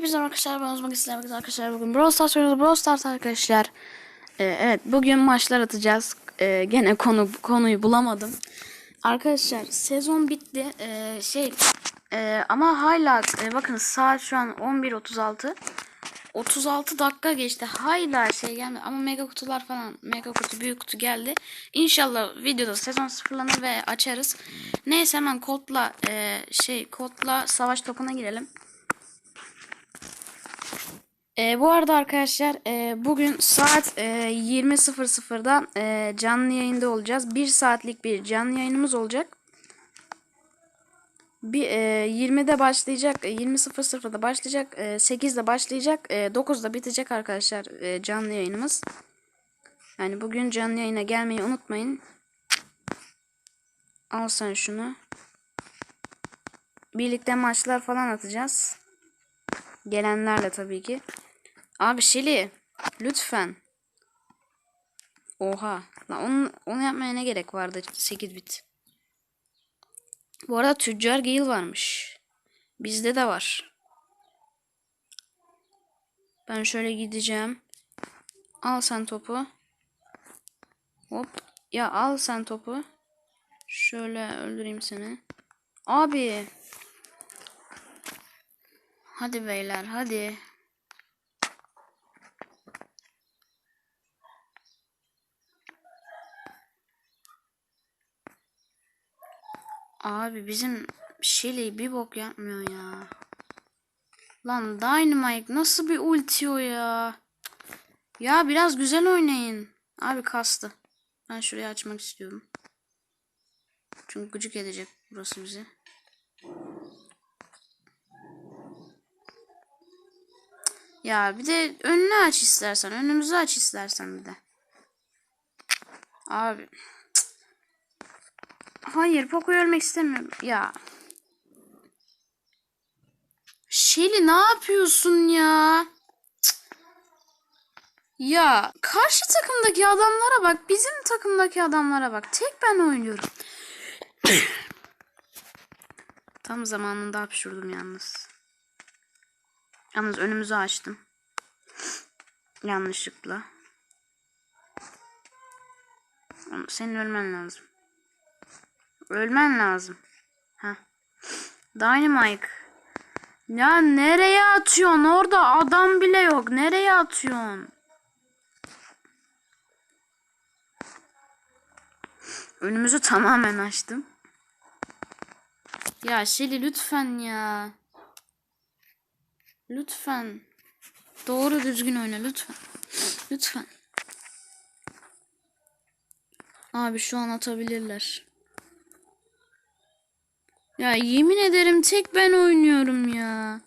Hepinize arkadaşlar. Ben Osman Gizli arkadaşlar. Bugün Brawl Stars oynuyoruz. Brawl Stars arkadaşlar. Ee, evet bugün maçlar atacağız. Ee, gene konu konuyu bulamadım. Arkadaşlar sezon bitti. Ee, şey e, ama hala e, bakın saat şu an 11.36. 36 dakika geçti. Hala şey gelmedi ama mega kutular falan mega kutu büyük kutu geldi. İnşallah videoda sezon sıfırlanır ve açarız. Neyse hemen kodla e, şey kodla savaş topuna girelim. E, bu arada arkadaşlar e, bugün saat e, 20.00'da e, canlı yayında olacağız. 1 saatlik bir canlı yayınımız olacak. Bir, e, 20'de başlayacak, e, 20.00'da başlayacak, e, 8'de başlayacak, e, 9'da bitecek arkadaşlar e, canlı yayınımız. Yani bugün canlı yayına gelmeyi unutmayın. Al sen şunu. Birlikte maçlar falan atacağız. Gelenlerle tabii ki. Abi Şili lütfen. Oha. Lan onu, onu yapmaya ne gerek vardı 8 bit. Bu arada tüccar Gale varmış. Bizde de var. Ben şöyle gideceğim. Al sen topu. Hop. Ya al sen topu. Şöyle öldüreyim seni. Abi. Hadi beyler hadi. Abi bizim Shelly bir bok yapmıyor ya. Lan Dynamite nasıl bir ulti o ya? Ya biraz güzel oynayın. Abi kastı. Ben şurayı açmak istiyorum. Çünkü gıcık edecek burası bizi. Ya bir de önünü aç istersen. Önümüzü aç istersen bir de. Abi. Hayır Poco'yu ölmek istemiyorum. Ya. Shelly ne yapıyorsun ya? Ya karşı takımdaki adamlara bak. Bizim takımdaki adamlara bak. Tek ben oynuyorum. Tam zamanında hapşurdum yalnız. Yalnız önümüzü açtım. Yanlışlıkla. Senin ölmen lazım. Ölmen lazım. Ha. Dynamite. Ya nereye atıyorsun? Orada adam bile yok. Nereye atıyorsun? Önümüzü tamamen açtım. Ya Shelly lütfen ya. Lütfen. Doğru düzgün oyna lütfen. Lütfen. Abi şu an atabilirler. Ya yemin ederim tek ben oynuyorum ya.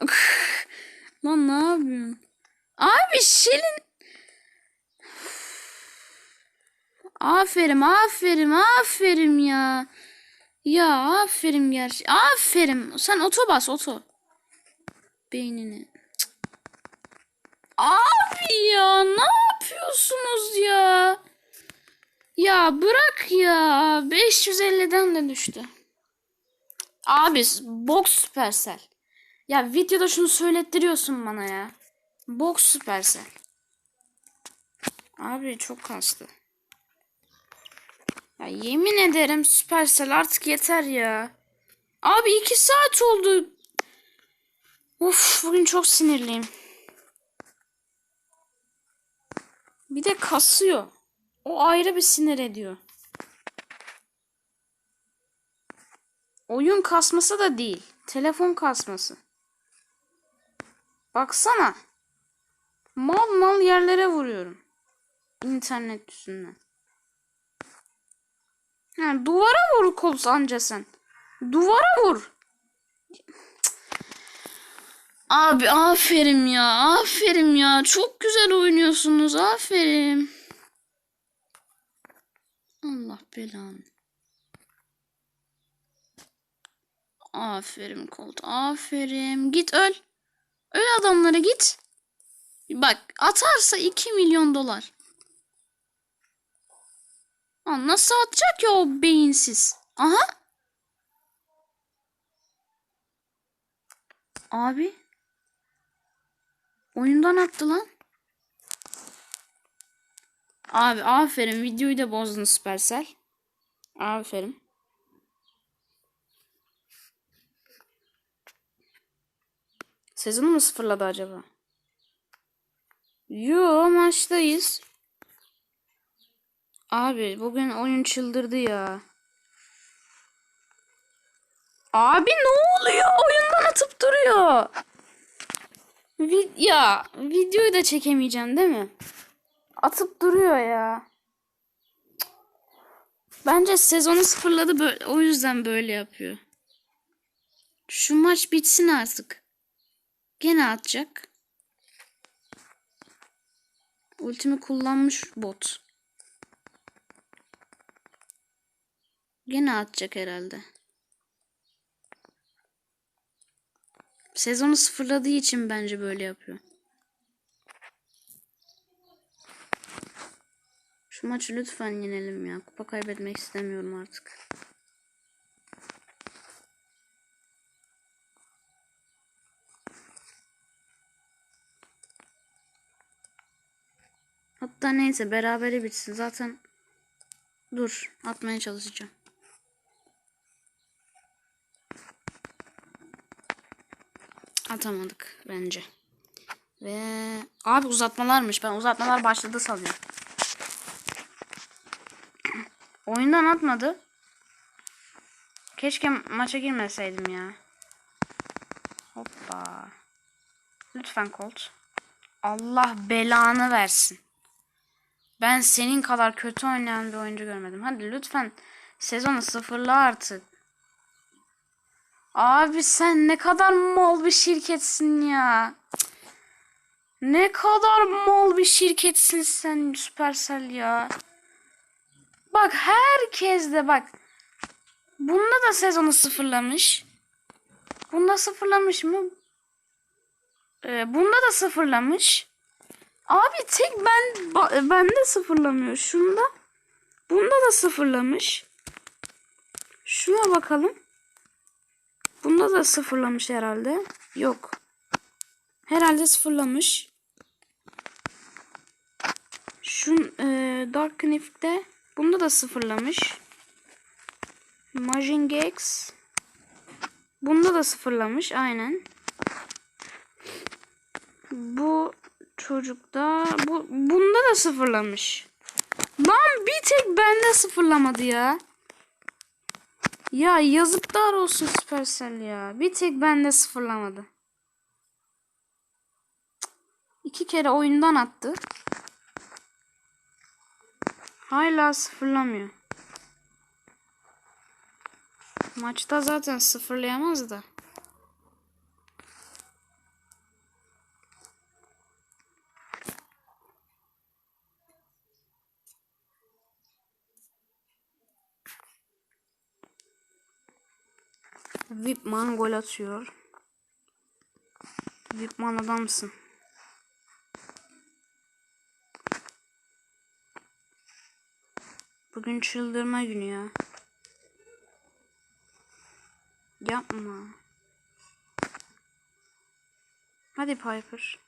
Lan ne yapıyorsun? Abi Şelin. Aferin aferin aferin ya. Ya aferin gerçi. Aferin. Sen oto bas oto. Beynini. Abi ya ne yapıyorsunuz ya? Ya bırak ya. 550'den de düştü. Abi box süpersel. Ya videoda şunu söylettiriyorsun bana ya. Box süpersel. Abi çok kastı. Ya yemin ederim süpersel artık yeter ya. Abi iki saat oldu. Of bugün çok sinirliyim. Bir de kasıyor. O ayrı bir sinir ediyor. Oyun kasması da değil. Telefon kasması. Baksana. Mal mal yerlere vuruyorum. İnternet üstünden. Yani duvara vur kol anca sen. Duvara vur. Abi aferin ya. Aferin ya. Çok güzel oynuyorsunuz. Aferin. Allah belanı. Aferin Colt. Aferin. Git öl. Öl adamlara git. Bak atarsa 2 milyon dolar. Aa, nasıl atacak ya o beyinsiz? Aha. Abi. Oyundan attı lan. Abi aferin videoyu da bozdun Supercell. Aferin. Sezonu mu sıfırladı acaba? Yo maçtayız. Abi bugün oyun çıldırdı ya. Abi ne oluyor? Oyundan atıp duruyor. Vi ya videoyu da çekemeyeceğim değil mi? Atıp duruyor ya. Bence sezonu sıfırladı o yüzden böyle yapıyor. Şu maç bitsin artık. Gene atacak. Ultimi kullanmış bot. Gene atacak herhalde. Sezonu sıfırladığı için bence böyle yapıyor. Şu maçı lütfen yenelim ya. Kupa kaybetmek istemiyorum artık. Hatta neyse berabere bitsin. Zaten dur atmaya çalışacağım. Atamadık bence. Ve abi uzatmalarmış. Ben uzatmalar başladı sanıyorum. Oyundan atmadı. Keşke maça girmeseydim ya. Hoppa. Lütfen Colt. Allah belanı versin. Ben senin kadar kötü oynayan bir oyuncu görmedim. Hadi lütfen sezonu sıfırla artık. Abi sen ne kadar mal bir şirketsin ya. Ne kadar mal bir şirketsin sen Supercell ya. Bak herkes de bak. Bunda da sezonu sıfırlamış. Bunda sıfırlamış mı? Ee, bunda da sıfırlamış. Abi tek ben ba- bende sıfırlamıyor. Şunda. Bunda da sıfırlamış. Şuna bakalım. Bunda da sıfırlamış herhalde. Yok. Herhalde sıfırlamış. Şu e, Dark Knif'te bunda da sıfırlamış. Majin Gex bunda da sıfırlamış aynen. Bu çocukta bu bunda da sıfırlamış. Lan bir tek bende sıfırlamadı ya. Ya yazıklar olsun Supercell ya. Bir tek bende sıfırlamadı. İki kere oyundan attı. Hala sıfırlamıyor. Maçta zaten sıfırlayamaz da. Vipman gol atıyor. Vipman adamsın. Bugün çıldırma günü ya. Yapma. Hadi Piper.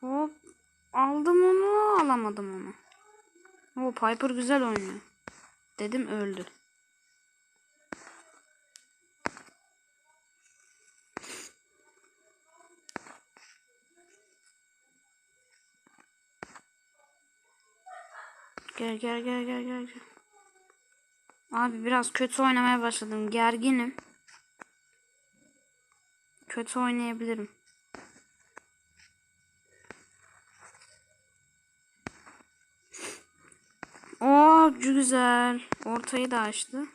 Hop. Aldım onu, alamadım onu. O Piper güzel oynuyor. Dedim öldü. Gel gel gel gel gel. Abi biraz kötü oynamaya başladım. Gerginim. Kötü oynayabilirim. Oo güzel. Ortayı da açtı.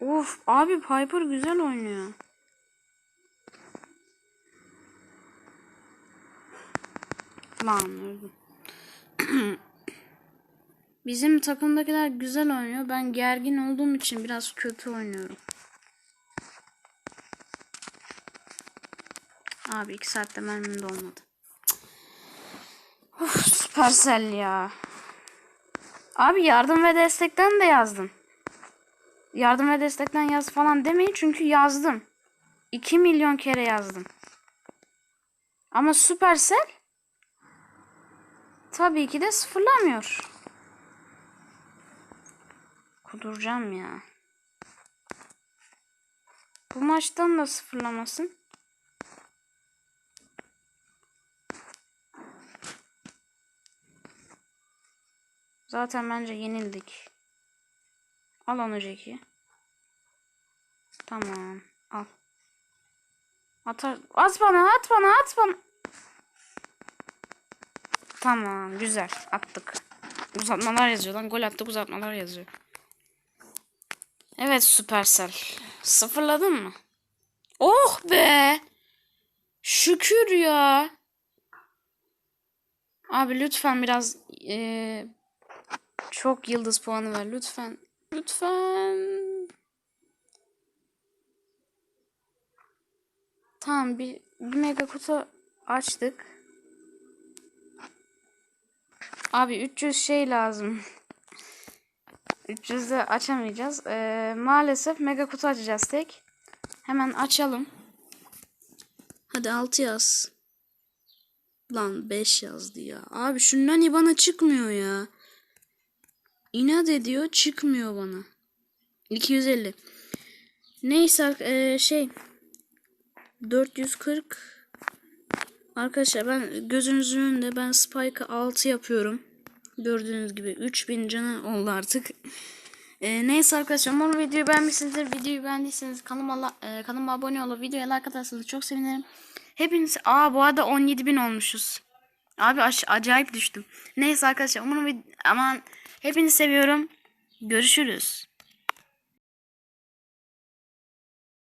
Of abi Piper güzel oynuyor. Lan öldüm. Bizim takımdakiler güzel oynuyor. Ben gergin olduğum için biraz kötü oynuyorum. Abi iki saatte mermim de olmadı. Of, Supercell ya. Abi yardım ve destekten de yazdım. Yardım ve destekten yaz falan demeyin çünkü yazdım. 2 milyon kere yazdım. Ama Supercell tabii ki de sıfırlamıyor. Kuduracağım ya. Bu maçtan da sıfırlamasın. Zaten bence yenildik. Al onu Jackie. Tamam. Al. Atar. At bana at bana at bana. Tamam güzel attık. Uzatmalar yazıyor lan gol attık uzatmalar yazıyor. Evet Supercell. Sıfırladın mı? Oh be. Şükür ya. Abi lütfen biraz eee, çok yıldız puanı ver lütfen. Lütfen. Tamam bir, bir mega kutu açtık. Abi 300 şey lazım. 300 de açamayacağız. Ee, maalesef mega kutu açacağız tek. Hemen açalım. Hadi 6 yaz. Lan 5 yazdı ya. Abi şundan bana çıkmıyor ya. İnat ediyor çıkmıyor bana. 250. Neyse ee, şey 440 Arkadaşlar ben gözünüzün önünde ben Spike'ı 6 yapıyorum. Gördüğünüz gibi 3000 canı oldu artık. Ee, neyse arkadaşlar umarım videoyu beğenmişsinizdir. Videoyu beğendiyseniz kanalıma, e, kanalıma abone olup videoya like atarsanız çok sevinirim. Hepiniz aa bu arada 17.000 olmuşuz. Abi acayip düştüm. Neyse arkadaşlar umarım aman hepinizi seviyorum. Görüşürüz.